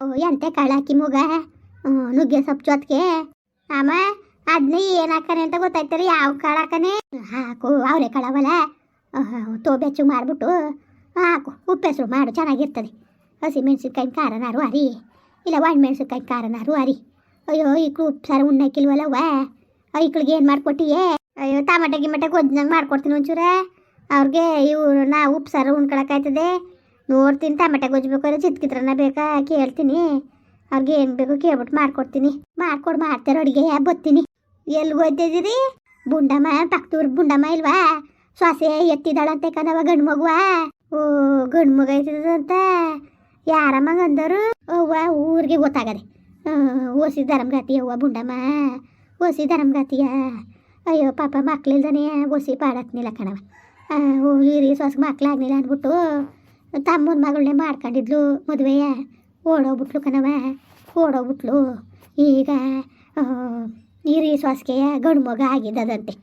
ಎಂತೆ ಕಳಾಕಿ ಮುಗ? ನುಗ್ಗೆ ಸೊಪ್ಪು ಜೊತೆಗೆ? ಅಮ್ಮ ಅದನ್ನ ಏನು ಅಂತ ಗೊತ್ತಾಯ್ತಾರೆ, ಯಾವ ಕಾಳು ಹಾಕನೆ? ಹಾಕು, ಅವರೇ ತೋ ತೋಬೆಚ್ಚು ಮಾಡಿಬಿಟ್ಟು, ಹಾಕು, ಉಪ್ಪೆಸರು ಮಾಡು, ಚೆನ್ನಾಗಿರ್ತದೆ. ಹಸಿ ಮೆಣಸಿನ್ಕಾಯಿ ಕಾರನಾರು ಅರಿ ಇಲ್ಲ ಒಣ ಮೆಣಸಿನ್ಕಾಯಿ ಕಾರನಾರು ಅರಿ ಅಯ್ಯೋ ಈಕ್ಳು ಉಪ್ಪು ಸಾರು ಉಣ್ಣಾಕಿಲ್ವಲ್ಲವ್ವ ಐಕ್ಳಿಗೆ ಏನು ಮಾಡ್ಕೊಟ್ಟಿಯೇ? ಅಯ್ಯೋ, ಟಮಾಟೆ, ಗಿಮಟೆ ಗೊಜ್ಜಂಗೆ ಮಾಡ್ಕೊಡ್ತೀನಿ ಒಂಚೂರ. ಅವ್ರಿಗೆ ಇವ್ರು, ನಾ ಉಪ್ಪು ಸಾರು ಉಣ್ಕೊಳಕ್ಕಾಯ್ತದೆ ನೋಡ್ತೀನಿ, ಟಮಟೆ ಗೊಜ್ಜು ಬೇಕಾದ್ರೆ ಚಿತ್ಕಿತ್ರನ ಬೇಕಾ ಕೇಳ್ತೀನಿ ಅವ್ರಿಗೆ ಏನು ಬೇಕು ಕೇಳ್ಬಿಟ್ಟು ಮಾಡ್ಕೊಡ್ತೀನಿ. ಮಾಡ್ಕೊಡು ಮಾಡ್ತಾರೆ ಅಡುಗೆ ಬತ್ತೀನಿ. ಎಲ್ಲಿ ಹೋಯ್ತಿದ್ದೀರಿ? ಬುಂಡಮ್ಮ, ಪಕ್ಕದೂರ್ ಬುಂಡಮ್ಮ ಇಲ್ವಾ? ಸೊಸೆ ಎತ್ತಿದಾಳಂತೆ ಕಣವ ಗಂಡು ಮಗುವಾ. ಓ, ಗಂಡು ಮಗ ಐತದಂತ ಯಾರಮ್ಮ ಅಂದರು? ಅವ್ವ, ಊರಿಗೆ ಗೊತ್ತಾಗದೆ. ಓಸಿ ಗಾತಿಯ ಅವ್ವ ಬುಂಡಮ್ಮ. ಓಸಿ ಧರ್ಮಗಾತಿಯ ಅಯ್ಯೋ, ಪಾಪ ಮಕ್ಳಿಲ್ದಾನೆ ಓಸಿ ಪಾಡತ್ನಿಲ್ಲ ಕಣವ ಓ ಹಿರಿ ಸೊಸೆ ಮಕ್ಳಾಗ್ನಿಲ್ಲ ಅಂದ್ಬಿಟ್ಟು ತಮ್ಮನ ಮಗಳನ್ನೇ ಮಾಡ್ಕೊಂಡಿದ್ಲು ಮದುವೆಯ. ಓಡೋಗ್ಬಿಟ್ಲು ಕಣವ ಓಡೋಗ್ಬಿಟ್ಲು. ಈಗ ಹಿರಿ ಸೊಸೆಯ ಗಂಡು ಮಗ ಆಗಿದ್ದದಂತೆ.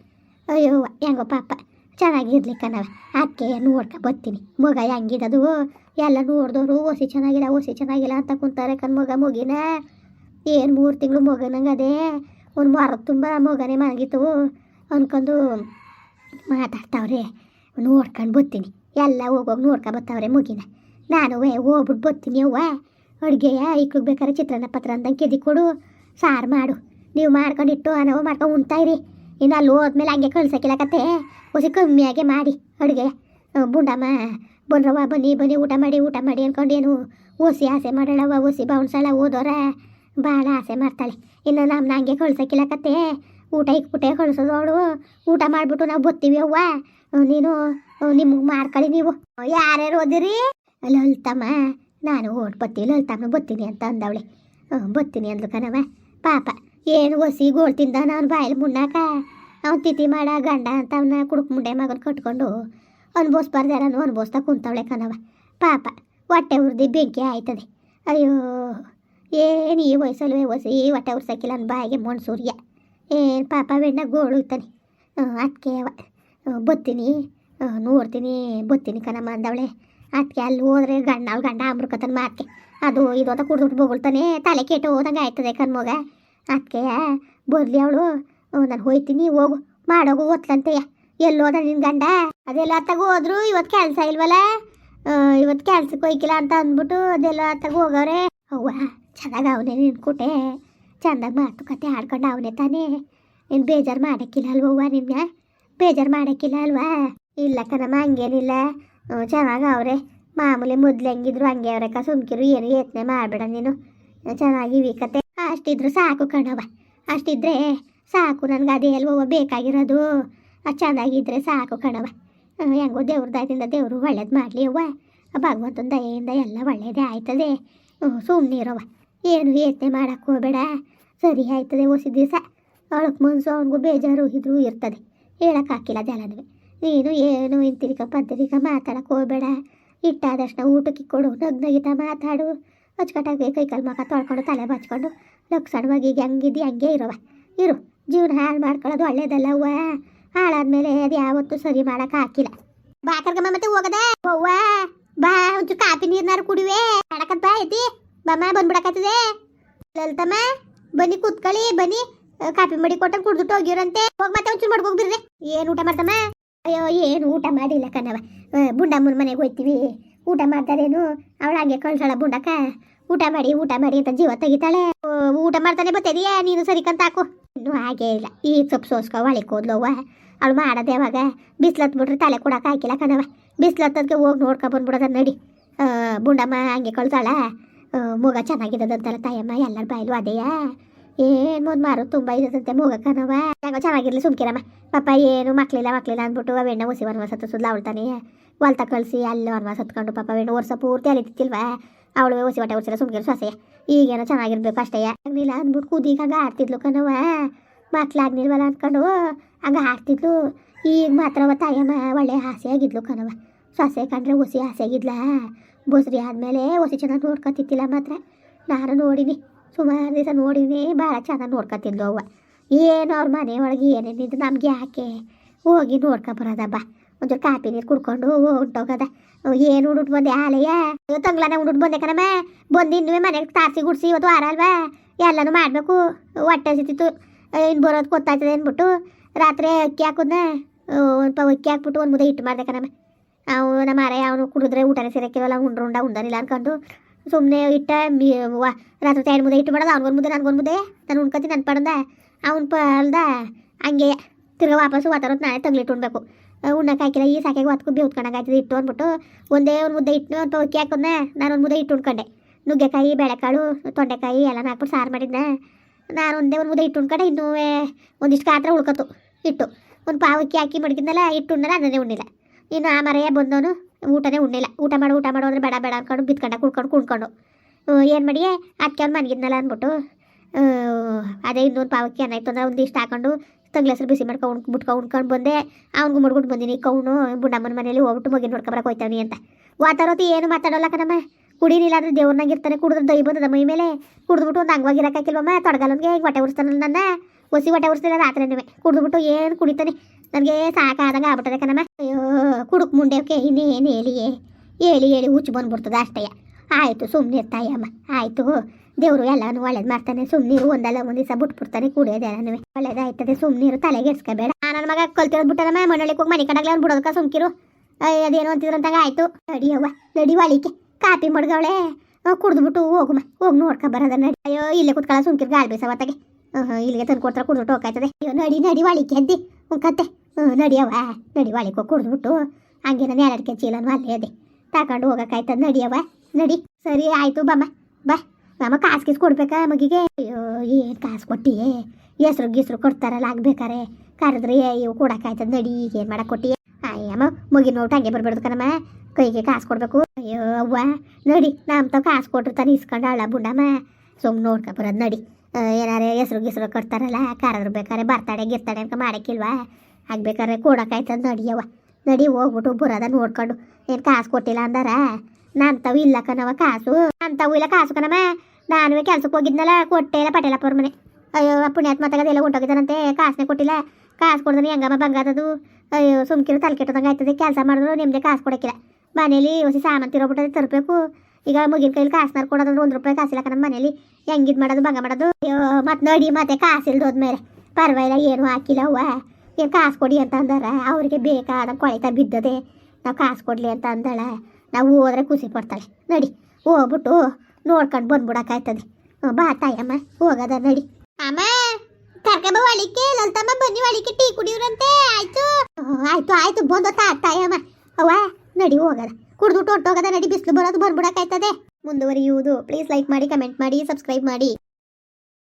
ಅಯ್ಯೋ, ಹೆಂಗೋ ಪಾಪ. ಚೆನ್ನಾಗಿರ್ಲಿ ಕಣವ ಅದಕ್ಕೆ ನೋಡ್ಕ ಬರ್ತೀನಿ. ಮಗ ಹೆಂಗಿದದು ಎಲ್ಲ ನೋಡಿದವರು ಓಸಿ ಚೆನ್ನಾಗಿಲ್ಲ ಓಸಿ ಚೆನ್ನಾಗಿಲ್ಲ ಅಂತ ಕುಂತಾರೆ ಕಣ್ ಮಗ ಮಗಿನ. ಏನು ಮೂರು ತಿಂಗಳು ಮಗನಂಗೆ ಅದೇ. ಒಂದು ಮರ ತುಂಬ ಮಗನೇ ಮಲಗಿತ್ತು. ಅನ್ಕೊಂಡು ಮಾತಾಡ್ತಾವ್ರೆ. ನೋಡ್ಕೊಂಡು ಬರ್ತೀನಿ. ಎಲ್ಲ ಹೋಗೋಗಿ ನೋಡ್ಕೊ ಬರ್ತಾವ್ರೆ ಮುಗಿನ. ನಾನು ಹೋಗ್ಬಿಟ್ಟು ಬರ್ತೀನಿ ಅವ್ವ. ಅಡುಗೆಯ ಈಕ್ಳಿಗೆ ಬೇಕಾದ್ರೆ ಚಿತ್ರಾನ್ನ ಪತ್ರ ಅಂದಂಗೆ ಕೆದಿ ಕೊಡು. ಸಾರು ಮಾಡು. ನೀವು ಮಾಡ್ಕೊಂಡಿಟ್ಟು ನಾವು ಮಾಡ್ಕೊಂಡು ಉಣ್ತಾಯಿರಿ ಇನ್ನು ಅಲ್ಲಿ ಹೋದ್ಮೇಲೆ ಹಂಗೆ ಕಳ್ಸಕ್ಕಿಲ್ಲ ಕತೆ ಹೊಸಿ ಕಮ್ಮಿಯಾಗೆ ಮಾಡಿ ಅಡುಗೆ. ಬುಂಡಮ್ಮ, ಬನ್ರವ್ವ, ಬನ್ನಿ ಬನ್ನಿ, ಊಟ ಮಾಡಿ ಊಟ ಮಾಡಿ ಅಂದ್ಕೊಂಡು ಏನು ಓಸಿ ಆಸೆ ಮಾಡಳವ ಓಸಿ ಬಾವುಣ್ಸಳ ಓದೋರ ಭಾಳ ಆಸೆ ಮಾಡ್ತಾಳೆ. ಇನ್ನು ನಮ್ಮನ್ನ ಹಂಗೆ ಕಳ್ಸಕ್ಕಿಲ್ಲ ಊಟ ಇಕ್ಬಿಟ್ಟೆ ಕಳ್ಸೋದು ಅವಳು ಊಟ ಮಾಡಿಬಿಟ್ಟು ನಾವು ಬತ್ತೀವಿ ಅವ್ವ. ನೀನು ನಿಮಗೆ ಮಾಡ್ಕೊಳ್ಳಿ ನೀವು. ಯಾರ್ಯಾರು ಓದಿರಿ? ಲಲಿತಮ್ಮ. ನಾನು ಓಟ್ ಬತ್ತಿ ಲಲಿತಮ್ಮ ಬತ್ತೀನಿ ಅಂತ ಅಂದವಳೆ. ಹ್ಞೂ ಬತ್ತೀನಿ ಅಂದ್ಲು ಕಣವ ಪಾಪ, ಏನು ಒಸಿ ಗೋಳ್ ತಿಂದ ನಾನು ಬಾಯಲ್ಲಿ ಮುಣ್ಣಾಕ? ಅವ್ನು ತಿಥಿ ಮಾಡ, ಗಂಡ ಅಂತ ಅವನ್ನ ಕುಡುಕ್ ಮುಂಡೆ ಮಗನ ಕಟ್ಕೊಂಡು ಅನ್ಭವಿಸ್ಬಾರ್ದು ಯಾರನ್ನು ಅನ್ಭವಿಸ್ತಾ ಕುಂತವಳೆ ಕಣವ ಪಾಪ, ಹೊಟ್ಟೆ ಉರ್ದಿ ಬೆಂಕಿ ಆಯ್ತದೆ. ಅಯ್ಯೋ, ಏನು ಈ ವಯಸ್ಸಲ್ಲಿ ಒಸಿ ಹೊಟ್ಟೆ ಉರ್ಸಕ್ಕಿಲ್ಲ ನನ್ನ ಬಾಯಿಗೆ ಮೊಣಸೂರ್ಯ ಏನು ಪಾಪ, ಬೆಣ್ಣ ಗೋಳು ಇತ್ತಾನೆ. ಅದಕ್ಕೆ ಬತ್ತೀನಿ ನೋಡ್ತೀನಿ ಬತ್ತೀನಿ ಕಣಮ್ಮ ಅಂದವಳೆ. ಅದಕ್ಕೆ ಅಲ್ಲಿ ಹೋದ್ರೆ ಗಂಡ, ಅವ್ಳು ಗಂಡ ಅಮೃಕತನ ಮಾತಕ್ಕೆ ಅದು ಇದು ಅಂತ ಕುಡ್ದುಬಿಟ್ಟು ತಲೆ ಕೆಟ್ಟು ಹೋದಂಗೆ ಆಯ್ತದೆ ಕಣ್ಮಗ ಅದಕ್ಕೆ ಬರಲಿ ಅವಳು. ನಾನು ಹೋಯ್ತೀನಿ, ಹೋಗು. ಮಾಡೋಗು ಒತ್ಲಂತೆಯ ಎಲ್ಲೋದ ನಿನ್ನ ಗಂಡ? ಅದೆಲ್ಲ ತಗೋ ಹೋದ್ರು ಇವತ್ತು ಕೆಲಸ ಇಲ್ವಲ್ಲ? ಇವತ್ತು ಕೆಲ್ಸಕ್ಕೆ ಹೋಯ್ಕಿಲ್ಲ ಅಂತ ಅಂದ್ಬಿಟ್ಟು ಅದೆಲ್ಲ ತಗೋ ಹೋಗವ್ರೆ. ಅವ್ವ, ಚೆನ್ನಾಗಿ ಅವನೇ ನಿನ್ಕುಟೆ ಚಂದಾಗಿ ಮಾತುಕತೆ ಆಡ್ಕೊಂಡು ಅವನೇ ತಾನೇ. ನೀನು ಬೇಜಾರು ಮಾಡೋಕ್ಕಿಲ್ಲ ಅಲ್ವವ್ವ ನಿನ್ನ ಬೇಜಾರು ಮಾಡೋಕ್ಕಿಲ್ಲ ಅಲ್ವಾ? ಇಲ್ಲ ಕಣಮ್ಮ, ಹಂಗೇನಿಲ್ಲ. ಚೆನ್ನಾಗಿ ಅವ್ರೆ ಮಾಮೂಲಿ ಮೊದ್ಲು ಹೆಂಗಿದ್ರು ಹಂಗೆ ಅವ್ರಕ್ಕ ಸುಮ್ಕಿರು, ಏನು ಯತ್ನೆ ಮಾಡಬೇಡ ನೀನು. ಚೆನ್ನಾಗಿ ಕತೆ. ಅಷ್ಟಿದ್ರು ಸಾಕು ಕಣವ ಅಷ್ಟಿದ್ರೆ ಸಾಕು ನನಗೆ, ಅದೇ ಅಲ್ವವ ಬೇಕಾಗಿರೋದು. ಅದು ಚೆನ್ನಾಗಿದ್ರೆ ಸಾಕು ಕಣವ ಹೆಂಗೋ ದೇವ್ರ ದಯದಿಂದ ದೇವರು ಒಳ್ಳೇದು ಮಾಡಲಿ ಅವ್ವ. ಭಗವಂತನ ದಯೆಯಿಂದ ಎಲ್ಲ ಒಳ್ಳೇದೇ ಆಯ್ತದೆ. ಸುಮ್ಮನಿರವ ಏನು ಯತ್ನೆ ಮಾಡಕ್ಕೆ ಹೋಗಬೇಡ. ಸರಿ ಆಯ್ತದೆ ಹೊಸ ದಿವಸ. ಅವಳಕ್ಕೆ ಮನ್ಸು, ಅವನಿಗೂ ಬೇಜಾರು, ಇದ್ರು ಇರ್ತದೆ. ಹೇಳೋಕ್ಕಾಕಿಲ್ಲ ಜಲನವೇ ನೀನು ಏನು ಇಂತಿರಿಕ ಪದ್ಧತಿಕ ಮಾತಾಡಕ್ಕೆ ಹೋಗಬೇಡ ಇಟ್ಟಾದಷ್ಟು ಊಟಕ್ಕೆ ಕೊಡು ನಗ್ನಗಿತ ಮಾತಾಡು. ಅಚ್ಚುಕಟ್ಟಾಗಿ ಕೈ ಕಲ್ ಮುಖ ತೊಳ್ಕೊಂಡು, ತಲೆ ಬಚ್ಕೊಂಡು ಲಕ್ಷಣವಾಗಿ ಈಗ ಹಂಗಿದ್ದು, ಹಂಗೆ ಇರುವ. ಇರು, ಜೀವನ ಹಾಳು ಮಾಡ್ಕೊಳ್ಳೋದು ಒಳ್ಳೇದಲ್ಲ ಅವ್ವ. ಹಾಳಾದ್ಮೇಲೆ ಅದು ಯಾವತ್ತು ಸರಿ ಮಾಡಕ್ಕೆ ಹಾಕಿಲ್ಲ. ಬಾ ಕರ್ಗಮ್ಮ, ಮತ್ತೆ ಹೋಗದೆ? ಅವ್ವ, ಬಾ, ಒಂಚೂರು ಕಾಫಿ ನೀರ್ನಾರು ಕುಡಿವೆ. ಮಾಡಕತ್ ಬಾ ಐತಿ ಬಮ್ಮ, ಬಂದ್ಬಿಡಕತ್ತದೆ. ಲಲಿತಮ್ಮ, ಬನ್ನಿ ಕೂತ್ಕೊಳ್ಳಿ, ಬನ್ನಿ. ಕಾಫಿ ಮಡಿ ಕೊಟ್ಟಂಗೆ ಕುಡ್ದುಟ್ಟು ಹೋಗಿರಂತೆ ಹೋಗಿ ಮತ್ತೆ ಒಂಚೂರು ಮಾಡ್ಕೋಗ್ಬಿರ್ರಿ ಏನು ಊಟ ಮಾಡ್ತಮ್ಮ? ಅಯ್ಯೋ, ಏನು ಊಟ ಮಾಡಿಲ್ಲ ಕಣವ ಬುಂಡಮ್ಮನ ಮನೆಗೆ ಹೋಯ್ತೀವಿ. ಊಟ ಮಾಡ್ತಾರೇನು? ಅವಳು ಹಂಗೆ ಕಳ್ಸಳ ಬುಂಡಕ್ಕ. ಊಟ ಮಾಡಿ ಊಟ ಮಾಡಿ ಅಂತ ಜೀವ ತೆಗಿತಾಳೆ. ಊಟ ಮಾಡ್ತಾನೆ ಬರ್ತದೀಯಾ ನೀನು ಸರಿ ಹಾಕು. ಇನ್ನೂ ಹಾಗೆ ಇಲ್ಲ. ಈ ಸೊಪ್ಪು ಸೋಸ್ಕೊ, ಒಳಗೆ ಕೂದ್ಲವ್ವ. ಅವಳು ಮಾಡೋದು ಯಾವಾಗ ಬಿಸ್ಲತ್ ಬಿಟ್ರೆ ತಲೆ ಕೊಡಕ್ಕೆ ಹಾಕಿಲ್ಲ ಕಣವ ಬಿಸ್ಲತ್ತದಕ್ಕೆ ಹೋಗಿ ನೋಡ್ಕೊ ಬಂದ್ಬಿಡೋದ ನಡಿ. ಬುಂಡಮ್ಮ ಹಂಗೆ ಕಳ್ಸಾಳ. ಮೂಗ ಚೆನ್ನಾಗಿದ್ದದಂತಲ್ಲ ತಾಯಮ್ಮ, ಎಲ್ಲರ ಬಾಯಲು ಅದೇಯಾ ಏನು ಒಂದು ಮಾರು ತುಂಬ ಇದಂತೆ ಮೂಗ ಕಣವ ಹೆಂಗೋ ಚೆನ್ನಾಗಿರ್ಲಿ ಸುಮ್ಕಿರಮ್ಮ ಪಾಪ ಏನು ಮಕ್ಳಿಲ್ಲ ಮಕ್ಳಿಲ್ಲ ಅಂದ್ಬಿಟ್ಟು ಅವೆಣ್ಣ ಉಸಿ ವನವಾಸ ಹತ್ತಿಸೋದ್ಲ ಅವಳ್ತಾನೆ ಹೊಲ್ತ ಕಳಿಸಿ, ಅಲ್ಲಿ ವನವಾಸ ಹತ್ಕೊಂಡು ಪಾಪ ಅವೆಣ್ಣ ವರ್ಷ ಪೂರ್ತಿ ಅಲಿತಿಲ್ವಾ ಅವಳು ಒಸಿ ಬಟ್ಟೆ ಉರ್ಸಿಲ್ಲ ಸುಮ್ಕಿರು ಸೊಸೆ. ಈಗೇನೋ ಚೆನ್ನಾಗಿರ್ಬೇಕು ಅಷ್ಟೇ. ಆಗ್ಲಿಲ್ಲ ಅಂದ್ಬಿಟ್ಟು ಕೂದೀಗ ಹಂಗೆ ಆಡ್ತಿದ್ಲು ಕಣವ ಮಕ್ಳಾಗ್ನಿಲ್ವಲ್ಲ ಅಂದ್ಕೊಂಡು ಹಂಗೆ ಆಡ್ತಿದ್ಲು. ಈಗ ಮಾತ್ರ ತಾಯಮ್ಮ ಒಳ್ಳೆ ಆಸೆಯಾಗಿದ್ಲು ಕಣವ ಸೊಸೆ ಕಂಡ್ರೆ ಒಸಿ ಆಗಿದ್ಲಾ ಬುಸ್ರಿ ಆದಮೇಲೆ ಒಸಿ ಚೆನ್ನಾಗಿ ನೋಡ್ಕೊತಿತ್ತಿಲ್ಲ ಮಾತ್ರ. ನಾನು ನೋಡಿನಿ. ಸುಮಾರು ದಿವಸ ನೋಡಿನಿ ಭಾಳ ಚೆನ್ನಾಗಿ ನೋಡ್ಕೊತಿದ್ಲು ಅವ್ವ ಏನು ಅವ್ರ ಮನೆ ಒಳಗೆ ಏನೇನಿದ್ದು ನಮ್ಗೆ ಯಾಕೆ? ಹೋಗಿ ನೋಡ್ಕೊ ಬರೋದಬ್ಬ ಒಂಚೂರು ಕಾಪಿ ನೀರು ಕುಡ್ಕೊಂಡು ಹೊಂಟೋಗದ. ಏನು ಉಡುಟ್ ಬಂದೆ? ಆಲಯ ತಂಗ್ಲಾನೆ ಉಡುಟ್ ಬಂದೆ ಕಣಮ್ಮ. ಬಂದು ಇನ್ನೂ ಮನೆಗೆ ತಾಸಿ ಗುಡ್ಸಿ ಇವತ್ತು ವಾರ ಅಲ್ವಾ? ಎಲ್ಲನೂ ಮಾಡಬೇಕು. ಹೊಟ್ಟೆ ಸಿತಿತ್ತು ಇನ್ನು ಬರೋದು ಗೊತ್ತಾಯ್ತದೆ ಅಂದ್ಬಿಟ್ಟು ರಾತ್ರಿ ಅಕ್ಕಿ ಹಾಕೋದ್ನ ಒಂದು ಅಕ್ಕಿ ಹಾಕ್ಬಿಟ್ಟು ಒಂದು ಮುದ್ದೆ ಹಿಟ್ಟು ಮಾಡ್ದೆ ಕಣಮ್ಮ. ಅವನು ನಮ್ಮ ಅರೆ ಅವನು ಕುಡಿದ್ರೆ ಊಟನೇ ಸೇರಕ್ಕಿವಲ್ಲ ಉಂಡ್ರು ಉಂಡ ಉಂಡನಿಲ್ಲ ಅನ್ಕೊಂಡು ಸುಮ್ಮನೆ ಇಟ್ಟ, ಮೀ ರಾತ್ರಿ ಎರಡು ಮುದ್ದೆ ಇಟ್ಟು ಮಾಡೋದು ಅವ್ನಿಗೊಂದು ಮುದ್ದೆ ನನಗೊಂದು ಮುದ್ದೆ. ನಾನು ಉಣ್ಕೊತೀನಿ ನನ್ನ ಪಡ್ದ. ಅವ್ನು ಪ ಅಲ್ದ ಹಂಗೆ ತಿರ್ಗಾ ವಾಪಸ್ಸು ವಾತಾವರಣ ನಾಳೆ ತಗ್ಲಿಟ್ಟು ಉಣ್ಬೇಕು ಉಣ್ಣಕ್ಕೆ ಹಾಕಿಲ್ಲ, ಈ ಸಾಕಾಗಿ ಹೊತ್ಕೊ ಬಿ ಆಯ್ತದೆ, ಇಟ್ಟು ಅಂದ್ಬಿಟ್ಟು ಒಂದೇ ಒಂದು ಮುದ್ದೆ ಇಟ್ಟು ಅಂತ ಒಕ್ಕಿ ಹಾಕೊಂಡೆ ನಾನು ಒಂದು ಮುದ್ದೆ ಇಟ್ಟು ಉಣ್ಕೊಂಡೆ. ನುಗ್ಗೆಕಾಯಿ, ಬೇಳೆಕಾಳು, ತೊಂಡೆಕಾಯಿ ಎಲ್ಲ ಹಾಕ್ಬಿಟ್ಟು ಸಾರು ಮಾಡಿದ್ದೆ ನಾನು ಒಂದೇ ಒಂದು ಮುದ್ದೆ ಇಟ್ಟು ಉಣ್ಕೊಂಡೆ, ಇನ್ನೂ ಒಂದಿಷ್ಟು ಕಾತ್ರ ಉಳ್ಕೊತು ಇಟ್ಟು. ಒಂದು ಪಾವಕ್ಕಿ ಹಾಕಿ ಮಡಗಿದ್ನಲ್ಲ, ಇಟ್ಟು ಉಣ್ಣಲ್ಲ ಅದನ್ನೇ ಉಣ್ಣಿಲ್ಲ. ಇನ್ನು ಆ ಮರೆಯ ಬಂದವನು ಊಟನೇ ಉಣ್ಣಿಲ್ಲ. ಊಟ ಮಾಡು ಊಟ ಮಾಡು ಅಂದ್ರೆ ಬೇಡ ಬೇಡ ಅನ್ಕೊಂಡು ಬಿತ್ಕೊಂಡ ಕುಡ್ಕೊಂಡು ಕುಣ್ಕೊಂಡು. ಏನು ಮಾಡಿ ಅದಕ್ಕೆ ಅವ್ನು ಮನಗಿದ್ನಲ್ಲ ಅಂದ್ಬಿಟ್ಟು ಅದೇ ಇನ್ನೊಂದು ಪಾವಕ್ಕೆ ಏನಾಯ್ತು ಅಂದ್ರೆ ಒಂದಿಷ್ಟು ಹಾಕೊಂಡು ತಂಗ್ಲೆಸ್ರು ಬಿಸಿ ಮಾಡ್ಕೊಂಡು ಉಣ್ ಬಿಟ್ಕೊಂಡು ಉಣ್ಕೊಂಡು ಬಂದೆ. ಅವ್ನಿಗೂ ಮುಡ್ಕೊಂಡು ಬಂದೀನಿ. ಕೌನು ಬುಡಮ್ಮನ ಮನೇಲಿ ಹೋಗ್ಬಿಟ್ಟು ಮಗಿನ ನೋಡ್ಕೊಬರಕ್ಕೆ ಹೋಯ್ತಾವನಿ ಅಂತ. ವಾತಾರೋತಿ ಏನು ಮಾತಾಡೋಲ್ಲ ಕಣಮ್ಮ. ಕುಡೀನಿಲ್ಲ ಅಂದ್ರೆ ದೇವ್ರನಾಗ ಇರ್ತಾನೆ ಕುಡಿದ್ರೆ ದೈ ಬಂದದ ಮೈ ಮೇಲೆ. ಕುಡಿದ್ಬಿಟ್ಟು ಒಂದು ಅಂಗವಾಗಿರಕ್ಕಾಗಿಲ್ವಮ್ಮ ತೊಡಗಲ್ಲನ್ಗೆ ಹಿಂಗೆ ಹೊಟ್ಟೆ ಉರಿಸ್ತಾನಲ್ಲ ನನ್ನ. ಒಸಿ ಹೊಟ್ಟೆ ಉರಿಸ್ತಿಲ್ಲ ರಾತ್ರಿನೇ. ಕುಡಿದ್ಬಿಟ್ಟು ಏನು ಕುಡಿತಾನೆ? ನನಗೆ ಸಾಕಾದಂಗೆ ಆಗ್ಬಿಟ್ಟದೆ ಕಣಮ್ಮ ಅಯ್ಯೋ, ಕುಡುಕ್ ಮುಂಡೆಕ್ಕೆ ಇನ್ನೇನು ಹೇಳಿಯೇ? ಹೇಳಿ ಹೇಳಿ ಹುಚ್ಚು ಬಂದ್ಬಿಡ್ತದೆ ಅಷ್ಟೇ. ಆಯಿತು ಸುಮ್ಮನೆ ಇರ್ತಾಯಮ್ಮ ಆಯಿತು. ದೇವರು ಎಲ್ಲನೂ ಒಳ್ಳೇದು ಮಾಡ್ತಾನೆ. ಸುಮ್ಮನೀರು ಒಂದಲ್ಲ ಒಂದು ದಿವಸ ಬಿಟ್ಬಿಡ್ತಾನೆ ಕುಡಿಯೋದೆಲ್ಲನೂ ಒಳ್ಳೇದಾಯ್ತದೆ ಸುಮ್ಮನೀರು ತಲೆಗೆ ಎಡ್ಸ್ಕೋಬೇಡ ನನ್ನ ಮಗ ಕಲ್ತಿರೋದು ಬಿಟ್ಟದಮ್ಮ ಮಣ್ಣಳ್ಳಿಗೆ ಹೋಗಿ ಮನೆ ಕಡಗ್ಲ ಅವ್ನು ಬಿಡೋದಕ್ಕ ಸುಮ್ಕಿರು. ಅದೇನು ಅಂತಿದ್ರಂತಾಗ ಆಯಿತು. ನಡಿಯವ್ವ ನಡಿ ಒಳಿಕೆ ಕಾಪಿ ಮಡ್ಗವಳೆ. ಕುಡ್ದ್ಬಿಟ್ಟು ಹೋಗುಮ್ಮ ಹೋಗಿ ನೋಡ್ಕೊ ಬರೋದ, ನಡಿ. ಅಯ್ಯೋ, ಇಲ್ಲೇ ಕುತ್ಕೊಳ್ಳೋ ಸುಮ್ಕಿರು, ಗಾಳಿ ಬೀಸವತ್ತಾಗೆ ಇಲ್ಲಿಗೆ ತಂದು ಕೊಡ್ತಾರೆ ಕುಡಿದ್ಬಿಟ್ಟು ಹೋಗ್ತಾಯ್ತದೆ ಅಯ್ಯೋ, ನಡಿ ನಡಿ ಒಳಿಕೆ ಎದ್ದಿ. ಹ್ಞೂ ಕತ್ತೆ. ಹ್ಞೂ ನಡಿಯವ್ವ ನಡಿ ಹೋಗಿ ಕುಡಿದ್ಬಿಟ್ಟು ಹಂಗೆ ನಾನು ಎರಡಕ್ಕೆ ಚೀಲನು ಅಲ್ಲೇ ಅದೇ. ತಗೊಂಡು ಹೋಗಕ್ಕಾಯ್ತದ ನಡಿಯವ ನಡಿ. ಸರಿ, ಆಯಿತು ಬಮ್ಮ ಬಾ. ನಮ್ಮ ಕಾಸು ಗೀಸು ಕೊಡ್ಬೇಕಾ ಮಗಿಗೆ? ಅಯ್ಯೋ, ಏನು ಕಾಸು ಕೊಟ್ಟಿಯೇ? ಹೆಸ್ರು ಗೀಸ್ರು ಕೊಡ್ತಾರಲ್ಲ ಆಗ್ಬೇಕಾರೆ ಕರೆದ್ರೆ ಇವು ಕೊಡಕ್ಕಾಯ್ತದ ನಡಿ ಏನು ಮಾಡಕ್ಕೆ ಕೊಟ್ಟಿ ಅಯ್ಯಮ್ಮ ಮುಗಿನ ನೋಟು ಹಂಗೆ ಬರ್ಬಾರ್ದು ಕಣಮ್ಮ. ಕೈಗೆ ಕಾಸು ಕೊಡಬೇಕು. ಅಯ್ಯೋ, ಅವ್ವ. ನಡಿ ನಮ್ಮ ತಾವು ಕಾಸು ಕೊಟ್ಟಿರ್ತಾನೆ ಇಸ್ಕೊಂಡು ಅಳ ಬುಂಡಮ್ಮ. ಸುಮ್ಮನೆ ನೋಡ್ಕೊ ಬರೋದು ನಡಿ. ಏನಾರೇ ಹೆಸ್ರು ಗೀಸ್ರು ಕೊಡ್ತಾರಲ್ಲ, ಕರೆದ್ರೆ ಬೇಕಾರೆ ಬರ್ತಾಳೆ ಗಿರ್ತಾಡೆ ಅಂತ ಮಾಡಕ್ಕಿಲ್ವಾ? ಆಗ್ಬೇಕಾರೆ ಕೊಡೋಕಾಯ್ತದ ನಡಿಯವ ನಡಿ ಹೋಗ್ಬಿಟ್ಟು ಬರೋದ ನೋಡ್ಕೊಂಡು. ಏನು ಕಾಸು ಕೊಟ್ಟಿಲ್ಲ ಅಂದಾರ? ನಾನು ತಾವು ಇಲ್ಲ ಕಣವ ಕಾಸು. ನಾನು ತಾವು ಇಲ್ಲ ಕಾಸು ಕಣಮ್ಮ ನಾನು ಕೆಲ್ಸಕ್ಕೆ ಹೋಗಿದ್ನಲ್ಲ, ಕೊಟ್ಟೆ ಇಲ್ಲ ಪಟೇಲಪ್ಪವ್ರ ಮನೆ. ಅಯ್ಯೋ ಪುಣ್ಯಾತ್ ಮತ್ತಾಗದೆಲ್ಲ ಉಂಟೋಗಿದ್ದಾನಂತೆ, ಕಾಸನೇ ಕೊಟ್ಟಿಲ್ಲ. ಕಾಸು ಕೊಡಿದ್ರೆ ಹೆಂಗಮ್ಮ ಬಂಗಾದದು ಅಯ್ಯೋ, ಸುಮ್ಕಿರು ತಲೆ ಕೆಟ್ಟದಂಗೆ ಆಯ್ತದೆ, ಕೆಲಸ ಮಾಡಿದ್ರು ನಿಮ್ಮದೇ ಕಾಸು ಕೊಡೋಕ್ಕಿಲ್ಲ. ಮನೇಲಿ ಹೊಸ ಸಾಮಾನು ತರಬೇಕು. ಈಗ ಮುಗಿನ ಕೈಲಿ ಕಾಸ್ನಾರು ಕೊಡೋದಂದ್ರೆ ಒಂದು ರೂಪಾಯಿ ಕಾಸಿಲ್ಲ ಕಣ ಮನೇಲಿ. ಹೆಂಗಿದ್ ಮಾಡೋದು ಬಂಗ ಮಾಡೋದು? ಅಯ್ಯೋ ಮತ್ತೆ ನಡಿ ಮತ್ತೆ ಕಾಸಿಲ್ದು ಹೋದ್ಮೇಲೆ ಪರವಾಗಿಲ್ಲ, ಏನು ಹಾಕಿಲ್ಲ ಅವ್ವ. ಏನು ಕಾಸು ಕೊಡಿ ಅಂತ ಅಂದಾರ? ಅವರಿಗೆ ಬೇಕಾದ ಕೊಳೆತ ಬಿದ್ದದೆ ನಾವು ಕಾಸು ಕೊಡಲಿ ಅಂತ ಅಂದಾಳೆ. ನಾವು ಹೋದ್ರೆ ಖುಷಿ ಪಡ್ತಾಳೆ. ನಡಿ ಹೋಗ್ಬಿಟ್ಟು ನೋಡ್ಕೊಂಡು ಬಂದ್ಬಿಡಕ್ಕಾಯ್ತದೆ. ಬಾ ತಾಯಮ್ಮ ಹೋಗದ ನಡಿ. ಅಮ್ಮ ಕರ್ಕಂಬ ಒಳಿಕೆ ಲಲ್ತಮ್ಮ ಬನ್ನಿ ಒಳಿಕೆ ಟೀ ಕುಡಿಯೋರಂತೆ. ಆಯ್ತು? ಆಯ್ತು ಆಯ್ತು ಬಂದು ತಾಯಮ್ಮ ಅವ್ವ ನಡಿ ಹೋಗದ. ಕುಡ್ದು ಹೊಟ್ಟೋಗದ ನಡಿ ಬಿಸಿಲು ಬರೋದು ಬಂದ್ಬಿಡಕ್ಕಾಯ್ತದೆ. ಮುಂದುವರಿಯುವುದು ಪ್ಲೀಸ್ ಲೈಕ್ ಮಾಡಿ ಕಮೆಂಟ್ ಮಾಡಿ ಸಬ್ಸ್ಕ್ರೈಬ್ ಮಾಡಿ.